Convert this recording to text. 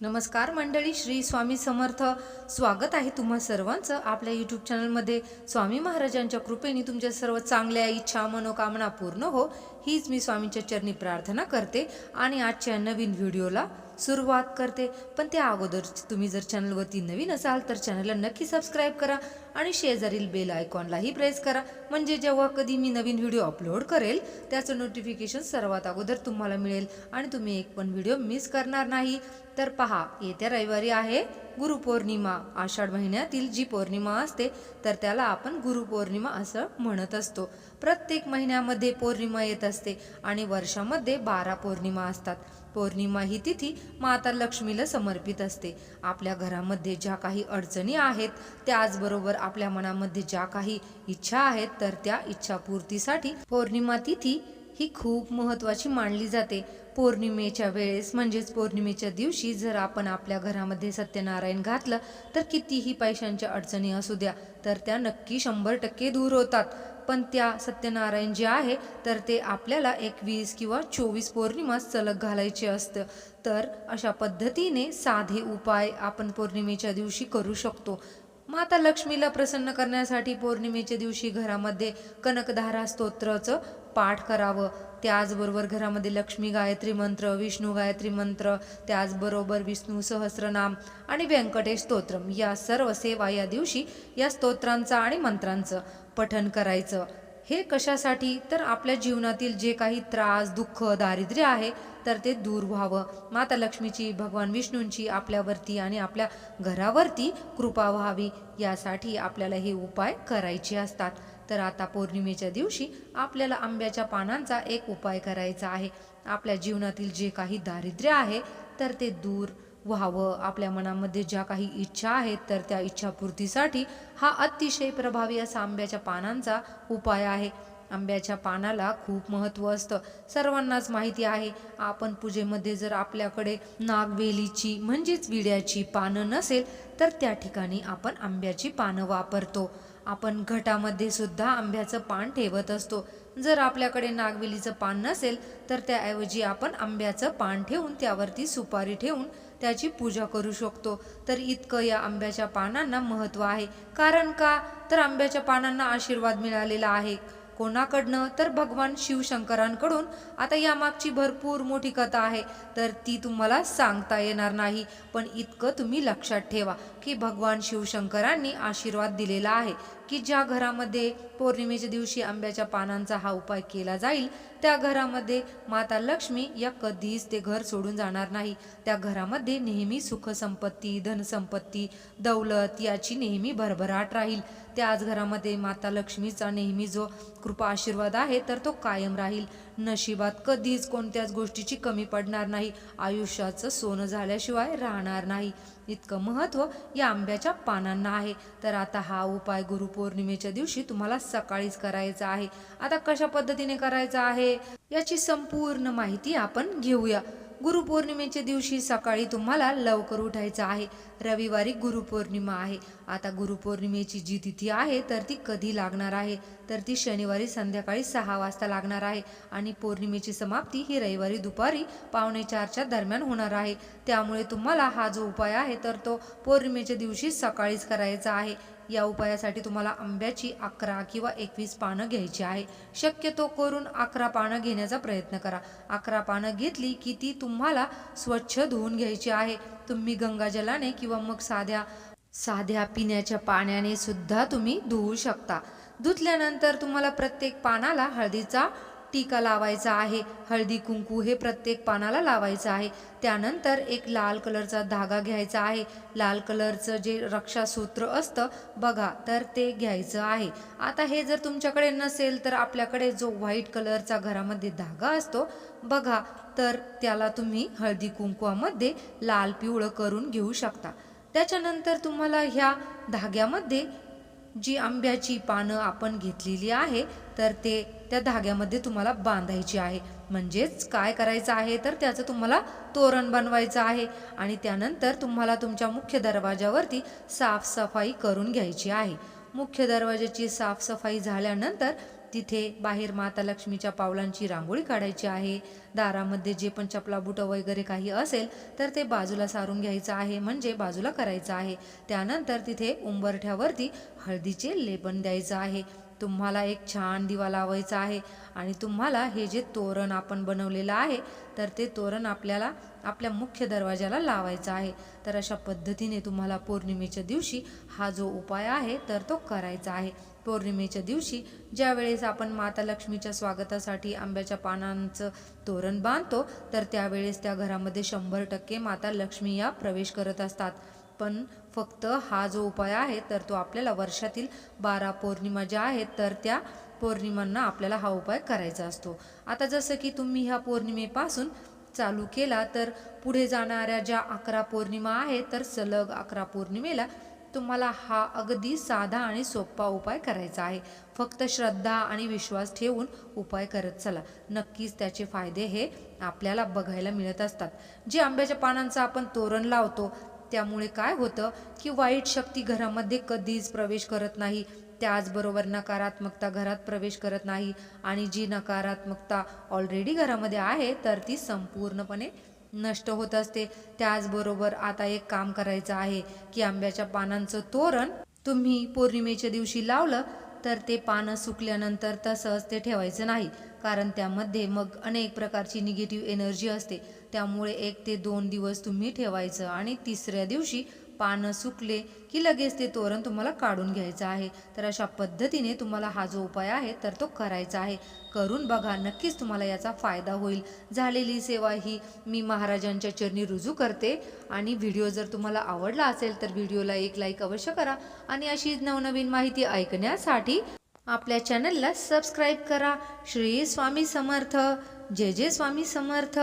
नमस्कार मंडळी श्री स्वामी समर्थ. स्वागत आहे तुम्हा सर्वांचं आपल्या यूट्यूब चॅनलमध्ये स्वामी महाराजांच्या कृपेने तुमच्या सर्व चांगल्या इच्छा मनोकामना पूर्ण हो. हीच मी स्वामींच्या चरणी प्रार्थना करते आणि आजच्या नवीन व्हिडिओला सुरुवात करते. पण त्या अगोदर तुम्ही जर चॅनलवरती नवीन असाल तर चॅनलला नक्की सबस्क्राईब करा आणि शेजारील बेल आयकॉनलाही प्रेस करा. म्हणजे जेव्हा कधी मी नवीन व्हिडिओ अपलोड करेल त्याचं नोटिफिकेशन सर्वात अगोदर तुम्हाला मिळेल आणि तुम्ही एक पण व्हिडिओ मिस करणार नाही. तर पहा येत्या रविवारी आहे गुरुपौर्णिमा. आषाढ महिन्यातील जी पौर्णिमा असते तर त्याला आपण गुरुपौर्णिमा असं म्हणत असतो. प्रत्येक महिन्यामध्ये पौर्णिमा येत असते आणि वर्षामध्ये बारा पौर्णिमा असतात. पौर्णिमा ही तिथी माता लक्ष्मीला समर्पित असते. आपल्या घरामध्ये ज्या काही अडचणी आहेत त्याचबरोबर आपल्या मनामध्ये ज्या काही इच्छा आहेत तर त्या इच्छापूर्तीसाठी पौर्णिमा तिथी ही खूप महत्त्वाची मानली जाते. पौर्णिमेच्या वेळेस म्हणजेच पौर्णिमेच्या दिवशी जर आपण आपल्या घरामध्ये सत्यनारायण घातलं तर कितीही पैशांच्या अडचणी असू द्या तर त्या नक्की शंभर टक्के दूर होतात. पण त्या सत्यनारायण जे आहे तर ते आपल्याला एकवीस किंवा चोवीस पौर्णिमा सलग घालायचे असतं. तर अशा पद्धतीने साधे उपाय आपण पौर्णिमेच्या दिवशी करू शकतो. माता लक्ष्मीला प्रसन्न करण्यासाठी पौर्णिमेच्या दिवशी घरामध्ये कनकधारा स्तोत्राचं पाठ करावं. त्याचबरोबर घरामध्ये लक्ष्मी गायत्री मंत्र विष्णू गायत्री मंत्र त्याचबरोबर विष्णू सहस्रनाम आणि व्यंकटेश स्तोत्रम. या सर्व सेवा या दिवशी या स्तोत्रांचा आणि मंत्रांचं पठन करायचं. हे कशासाठी? तर आपल्या जीवनातील जे काही त्रास दुःख दारिद्र्य आहे तर ते दूर व्हावं. माता लक्ष्मीची भगवान विष्णूंची आपल्यावरती आणि आपल्या घरावरती कृपा व्हावी. यासाठी आपल्याला हे उपाय करायचे असतात. तर आता पौर्णिमेच्या दिवशी आपल्याला आंब्याच्या पानांचा एक उपाय करायचा आहे. आपल्या जीवनातील जे काही दारिद्र्य आहे तर ते दूर व्हावं. आपल्या मनामध्ये ज्या काही इच्छा आहेत तर त्या इच्छापूर्तीसाठी हा अतिशय प्रभावी असा आंब्याच्या पानांचा उपाय आहे. आंब्याच्या पानाला खूप महत्त्व असतं. सर्वांनाच माहिती आहे आपण पूजेमध्ये जर आपल्याकडे नागवेलीची म्हणजेच विड्याची पानं नसेल तर त्या ठिकाणी आपण आंब्याची पानं वापरतो. आपण घटामध्ये सुद्धा आंब्याचं पान ठेवत असतो. जर आपल्याकडे नागवेलीचं पान नसेल तर त्याऐवजी आपण आंब्याचं पान ठेवून त्यावरती सुपारी ठेवून त्याची पूजा करू शकतो. तर इतकं या आंब्याच्या पानांना महत्त्व आहे. कारण का? तर आंब्याच्या पानांना आशीर्वाद मिळालेला आहे. कोणाकडनं? तर भगवान शिवशंकरांकडून. आता यामागची भरपूर मोठी कथा आहे. तर ती तुम्हाला सांगता येणार नाही. पण इतकं तुम्ही लक्षात ठेवा की भगवान शिवशंकरांनी आशीर्वाद दिलेला आहे की ज्या घरामध्ये पौर्णिमेच्या दिवशी आंब्याच्या पानांचा हा उपाय केला जाईल त्या घरामध्ये माता लक्ष्मी या कधीच ते घर सोडून जाणार नाही. त्या घरामध्ये नेहमी सुखसंपत्ती धनसंपत्ती दौलत याची नेहमी भरभराट राहील. त्याच घरामध्ये माता लक्ष्मीचा नेहमी जो कृपा आशीर्वाद आहे तर तो कायम राहील. नशिबात कधीच कोणत्याच गोष्टीची कमी पडणार नाही. आयुष्याचं सोनं झाल्याशिवाय राहणार नाही. इतकं महत्त्व या आंब्याच्या पानांना आहे. तर आता हा उपाय गुरुपौर्णिमेच्या दिवशी तुम्हाला सकाळीच करायचा आहे. आता कशा पद्धतीने करायचा आहे? याची संपूर्ण माहिती आपण घेऊया. गुरुपौर्णिमेच्या दिवशी सकाळी तुम्हाला लवकर उठायचं आहे. रविवारी गुरुपौर्णिमा आहे. आता गुरुपौर्णिमेची जी तिथी आहे तर ती कधी लागणार आहे? तर ती शनिवारी संध्याकाळी सहा वाजता लागणार आहे. आणि पौर्णिमेची समाप्ती ही रविवारी दुपारी पावणे चारच्या दरम्यान होणार आहे. त्यामुळे तुम्हाला हा जो उपाय आहे तर तो पौर्णिमेच्या दिवशी सकाळीच करायचा आहे. या उपायासाठी तुम्हाला आंब्याची अकरा किंवा एकवीस पानं घ्यायची आहे. शक्यतो करून अकरा पानं घेण्याचा प्रयत्न करा. अकरा पानं घेतली की ती तुम्हाला स्वच्छ धुवून घ्यायची आहे. तुम्ही गंगाजलाने किंवा मग साध्या साध्या पिण्याच्या पाण्याने सुद्धा तुम्ही धुवू शकता. धुतल्यानंतर तुम्हाला प्रत्येक पानाला हळदीचा टीका लावायचा आहे. हळदी कुंकू हे प्रत्येक पानाला लावायचं आहे. त्यानंतर एक लाल कलरचा धागा घ्यायचा आहे. लाल कलरचं जे रक्षासूत्र असतं बघा तर ते घ्यायचं आहे. आता हे जर तुमच्याकडे नसेल तर आपल्याकडे जो व्हाईट कलरचा घरामध्ये धागा असतो बघा तर त्याला तुम्ही हळदी कुंकवामध्ये लाल पिवळं करून घेऊ शकता. त्याच्यानंतर तुम्हाला ह्या धाग्यामध्ये जी आंब्याची पानं आपण घेतलेली आहे तर ते त्या धाग्यामध्ये तुम्हाला बांधायची आहे. म्हणजेच काय करायचं आहे तर त्याचं तुम्हाला तोरण बनवायचं आहे आणि त्यानंतर तुम्हाला तुमच्या मुख्य दरवाजावरती साफसफाई करून घ्यायची आहे. मुख्य दरवाजाची साफसफाई झाल्यानंतर तिथे बाहेर माता लक्ष्मीच्या पावलांची रांगोळी काढायची आहे. दारामध्ये जे पण चपला बुटं वगैरे काही असेल तर ते बाजूला सारून घ्यायचं आहे. म्हणजे बाजूला करायचं आहे. त्यानंतर तिथे उंबरठ्यावरती हळदीचे लेपन द्यायचं आहे. तुम्हाला एक छान दिवा लावायचा आहे आणि तुम्हाला हे जे तोरण आपण बनवलेलं आहे तर ते तोरण आपल्याला आपल्या मुख्य दरवाजाला लावायचं आहे. तर अशा पद्धतीने तुम्हाला पौर्णिमेच्या दिवशी हा जो उपाय आहे तर तो करायचा आहे. पौर्णिमेच्या दिवशी ज्या वेळेस आपण माता लक्ष्मीच्या स्वागतासाठी आंब्याच्या पानांचं तोरण बांधतो तर त्यावेळेस त्या घरामध्ये शंभर टक्के माता लक्ष्मी या प्रवेश करत असतात. पण फक्त हा जो उपाय आहे तर तो आपल्याला वर्षातील बारा पौर्णिमा ज्या आहेत तर त्या पौर्णिमांना आपल्याला हा उपाय करायचा असतो. आता जसं की तुम्ही ह्या पौर्णिमेपासून चालू केला तर पुढे जाणाऱ्या ज्या अकरा पौर्णिमा आहेत तर सलग अकरा पौर्णिमेला तुम्हाला हा अगदी साधा आणि सोपा उपाय करायचा आहे. फक्त श्रद्धा आणि विश्वास ठेवून उपाय करत चला. नक्कीच त्याचे फायदे हे आपल्याला बघायला मिळत असतात. जे आंब्याच्या पानांचं आपण तोरण लावतो त्यामुळे काय होतं की वाईट शक्ती घरामध्ये कधीच प्रवेश करत नाही. त्याचबरोबर नकारात्मकता घरात प्रवेश करत नाही आणि जी नकारात्मकता ऑलरेडी घरामध्ये आहे तर ती संपूर्णपणे नष्ट होत असते. त्याचबरोबर आता एक काम करायचं आहे की आंब्याच्या पानांचं तोरण तुम्ही पौर्णिमेच्या दिवशी लावलं तर ते पानं सुकल्यानंतर तसंच ते ठेवायचं नाही. कारण त्यामध्ये मग अनेक प्रकारची निगेटिव्ह एनर्जी असते. त्यामुळे एक ते दोन दिवस तुम्ही ठेवायचं आणि तिसऱ्या दिवशी पानं सुकले की लगेच ते तोरण तुम्हाला काढून घ्यायचं आहे. तर अशा पद्धतीने तुम्हाला हा जो उपाय आहे तर तो करायचा आहे. करून बघा नक्कीच तुम्हाला याचा फायदा होईल. झालेली सेवा ही मी महाराजांच्या चरणी रुजू करते आणि व्हिडिओ जर तुम्हाला आवडला असेल तर व्हिडिओला एक लाईक अवश्य करा आणि अशी नवनवीन माहिती ऐकण्यासाठी आपल्या चॅनलला सबस्क्राईब करा. श्री स्वामी समर्थ. जय जय स्वामी समर्थ.